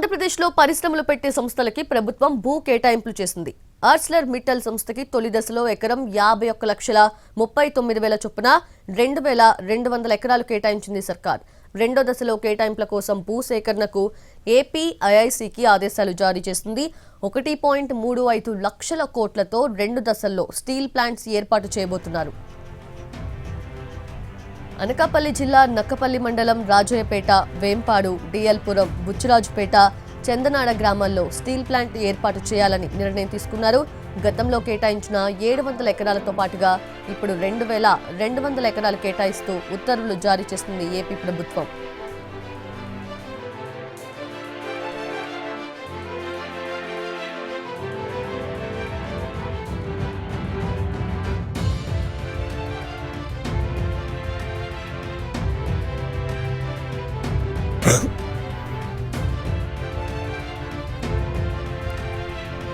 ఆంధ్రప్రదేశ్లో పరిశ్రమలు పెట్టే సంస్థలకి ప్రభుత్వం భూ కేటాయింపులు చేసింది. ఆర్స్లర్ మిట్టల్ సంస్థకి తొలి దశలో ఎకరం యాభై ఒక్క లక్షల ముప్పై తొమ్మిది వేల చొప్పున రెండు వేల రెండు వందల ఎకరాలు కేటాయించింది సర్కార్. రెండో దశలో కేటాయింపుల కోసం భూ సేకరణకు ఏపీ ఐఐసికి ఆదేశాలు జారీ చేసింది ఒకటి పాయింట్ మూడు ఐదు లక్షల కోట్లతో రెండు దశల్లో స్టీల్ ప్లాంట్స్ ఏర్పాటు చేయబోతున్నారు. అనకాపల్లి జిల్లా నక్కపల్లి మండలం రాజయ్యపేట వేంపాడు డిఎల్పురం బుచ్చిరాజుపేట చందనాడ గ్రామాల్లో స్టీల్ ప్లాంట్ ఏర్పాటు చేయాలని నిర్ణయం తీసుకున్నారు. గతంలో కేటాయించిన ఏడు వందల ఎకరాలతో పాటుగా ఇప్పుడు రెండు వేల రెండు వందల ఎకరాలు కేటాయిస్తూ ఉత్తర్వులు జారీ చేస్తుంది ఏపీ ప్రభుత్వం.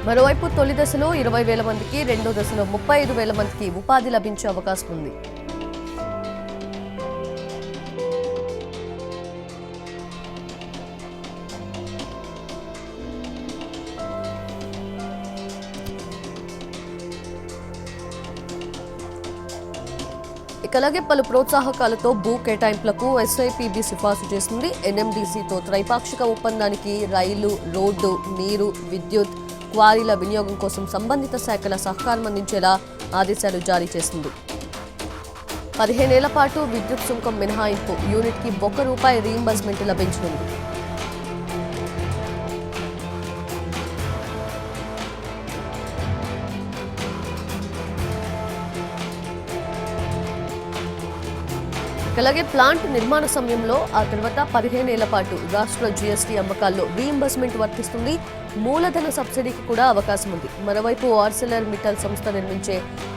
మరోవైపు తొలి దశలో ఇరవై వేల మందికి రెండో దశలో ముప్పై ఐదు వేల మందికి ఉపాధి లభించే అవకాశం ఉంది. ఇకలాగే పలు ప్రోత్సాహకాలతో భూ కేటాయింపులకు ఎస్ఐపిబి సిఫార్సు చేసింది ఎన్ఎండిసితో త్రైపాక్షిక ఒప్పందానికి రైలు రోడ్డు నీరు విద్యుత్ క్వారీల వినియోగం కోసం సంబంధిత శాఖల సహకారం అందించేలా ఆదేశాలు జారీ చేసింది. పదిహేనేళ్ళ పాటు విద్యుత్ సుంకం మినహాయింపు యూనిట్కి ఒక్క రూపాయి రీయింబర్స్మెంట్ లభించనుంది. అలాగే ప్లాంట్ నిర్మాణ సమయంలో ఆ తర్వాత పదిహేనేళ్ళ పాటు రాష్ట్ర జీఎస్టీ అమ్మకాల్లో రీఇంబర్స్మెంట్ వర్తిస్తుంది. మూలధన సబ్సిడీకి కూడా అవకాశం ఉంది. మరోవైపు ఆర్సెలర్ మిటల్ సంస్థ నిర్మించే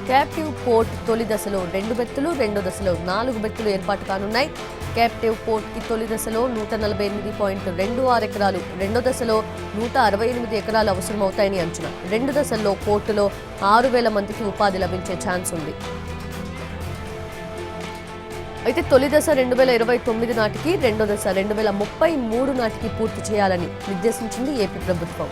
క్యాప్టివ్ పోర్ట్ తొలి దశలో రెండు బెత్తులు రెండో దశలో నాలుగు బెత్తులు ఏర్పాటు కానున్నాయి. క్యాప్టివ్ పోర్ట్కి తొలి దశలో నూట నలభై ఎనిమిది పాయింట్ రెండు ఆరు ఎకరాలు రెండో దశలో నూట అరవై ఎనిమిది ఎకరాలు అవసరమవుతాయని అంచనా. రెండు దశల్లో పోర్టులో ఆరు వేల మందికి ఉపాధి లభించే ఛాన్స్ ఉంది. అయితే తొలి దశ రెండు వేల ఇరవై తొమ్మిది నాటికి రెండో దశ రెండు వేల ముప్పై మూడు నాటికి పూర్తి చేయాలని నిర్దేశించింది ఏపీ ప్రభుత్వం.